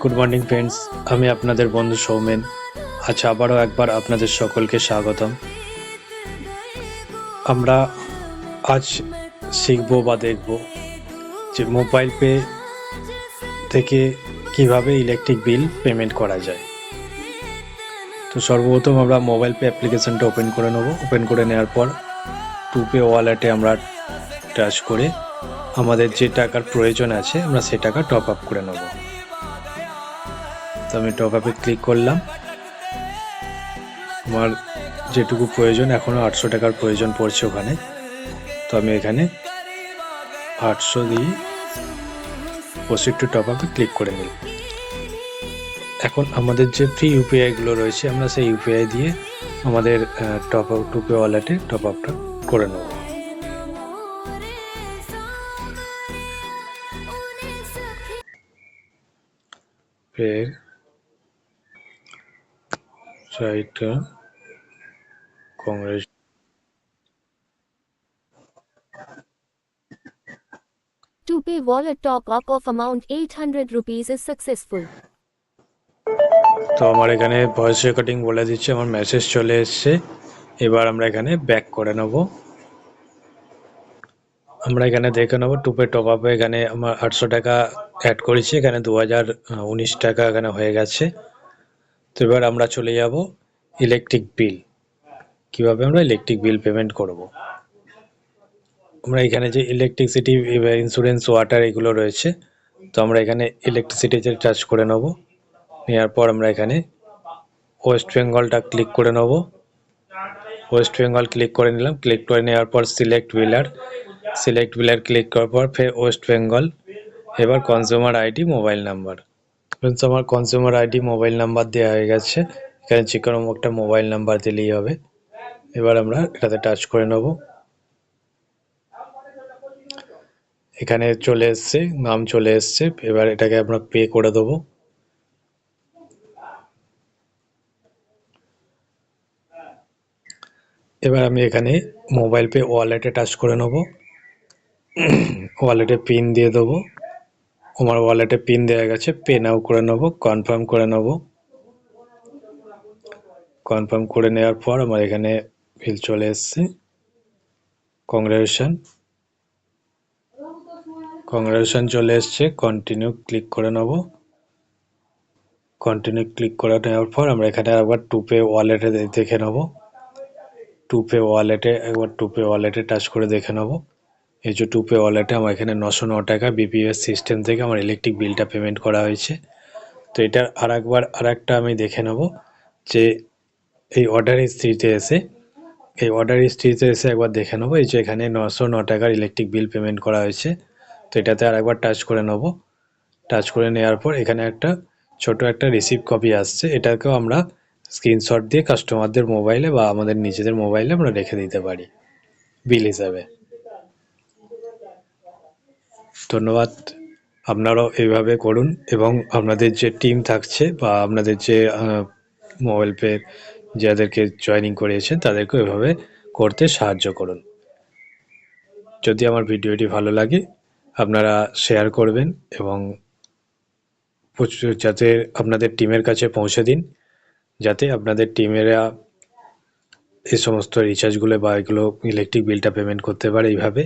Good morning friends আমি আপনাদের বন্ধু সৌমেন। আচ্ছা আবারও একবার আপনাদের সকলকে স্বাগতম। আমরা আজ শিখব বা দেখব যে মোবাইল পে থেকে কীভাবে ইলেকট্রিক বিল পেমেন্ট করা যায়। তো সর্বপ্রথম আমরা মোবাইল পে অ্যাপ্লিকেশনটা ওপেন করে নেব। ওপেন করে নেওয়ার পর টু পে ওয়ালেটে আমরা টাচ করে আমাদের যে টাকার প্রয়োজন আছে, আমরা সে টাকা টপ আপ করে নেব। তো আমি টপ আপে ক্লিক করলাম। আমার যেটুকু প্রয়োজন এখনও আটশো টাকার প্রয়োজন পড়ছে ওখানে। তো আমি এখানে আটশো দিয়ে প্রসিড টু টপ আপে ক্লিক করে নিলাম। এখন আমাদের যে ফ্রি ইউপিআইগুলো রয়েছে, আমরা সেই ইউপিআই দিয়ে আমাদের টপ আপ টু পে ওয়ালেটে টপ আপটা করে নেব। ফের সাইটটা Congress To pay wallet top up of amount 800 rupees is successful. তো আমার এখানে ভয়েস রেকর্ডিং বলে দিচ্ছে আমার মেসেজ চলে এসছে এবার আমরা এখানে ব্যাক করে নেব আমরা এখানে দেখে নেব টুপে টপ আপে এখানে আমার আটশো টাকা অ্যাড করেছি, এখানে দু হাজার উনিশ টাকা এখানে হয়ে গেছে। তো এবার আমরা চলে যাব ইলেকট্রিক বিল কীভাবে আমরা ইলেকট্রিক বিল পেমেন্ট করব? আমরা এখানে যে ইলেকট্রিসিটি ইন্স্যুরেন্স ওয়াটার এগুলো রয়েছে, তো আমরা এখানে ইলেকট্রিসিটিতে চার্জ করে নেব। নেওয়ার পর আমরা এখানে ওয়েস্ট বেঙ্গলটা ক্লিক করে নেব। ওয়েস্ট বেঙ্গল ক্লিক করে নিলাম ক্লিক করে নেওয়ার পর select biller select biller click করার পর ফের ওয়েস্ট বেঙ্গল এবার consumer ID mobile number friends আমার কনজিউমার আইডি মোবাইল নাম্বার দেওয়া হয়ে গেছে। এখানে যে কোনো একটা মোবাইল নাম্বার দিলেই হবে। এবার আমরা এটাতে টাচ করে নেব। এখানে চলে এসছে, নাম চলে এসছে। এবার এটাকে আমরা পে করে দেবো। এবার আমি এখানে মোবাইল পে ওয়ালেটে টাচ করে নেব। ওয়ালেটে পিন দিয়ে দেবো। আমার ওয়ালেটে পিন দেওয়া গেছে পে নাও করে নেব কনফার্ম করে নেব। কনফার্ম করে নেওয়ার পর আমার এখানে বিল চলে এসছে। কংগ্রেচুলেশন কংগ্রেচুলেশন চলে এসছে কন্টিনিউ ক্লিক করে নেব। কন্টিনিউ ক্লিক করে নেওয়ার পর আমরা এখানে আবার টুপে ওয়ালেটে দেখে নেব। টুপে ওয়ালেটে একবার টুপে ওয়ালেটে টাচ করে দেখে নেব। এই যে টুপে ওয়ালেটে আমার এখানে নশো ন টাকা বিপিএস সিস্টেম থেকে আমার ইলেকট্রিক বিলটা পেমেন্ট করা হয়েছে। তো এটার আর একবার আর একটা আমি দেখে নেব যে এই অর্ডার হিস্ট্রিতে এসে, এই অর্ডার হিস্ট্রিতে এসে একবার দেখে নেব। এই যে এখানে নশো ন টাকার ইলেকট্রিক বিল পেমেন্ট করা হয়েছে। তো এটাতে আর একবার টাচ করে নেব। টাচ করে নেওয়ার পর এখানে একটা ছোট একটা রিসিভ কপি আসছে। এটাকেও আমরা স্ক্রিনশট দিয়ে কাস্টমারদের মোবাইলে বা আমাদের নিজেদের মোবাইলে আমরা রেখে দিতে পারি বিল হিসাবে। ধন্যবাদ। আপনারাও এইভাবে করুন এবং আপনাদের যে টিম থাকছে বা আপনাদের যে মোবাইল পে যাদেরকে জয়েনিং করিয়েছেন তাদেরকেও এভাবে করতে সাহায্য করুন। যদি আমার ভিডিওটি ভালো লাগে, আপনারা শেয়ার করবেন এবং যাতে আপনাদের টিমের কাছে পৌঁছে দিন, যাতে আপনাদের টিমেরা এই সমস্ত রিচার্জগুলো বা এগুলো ইলেকট্রিক বিলটা পেমেন্ট করতে পারে এইভাবে।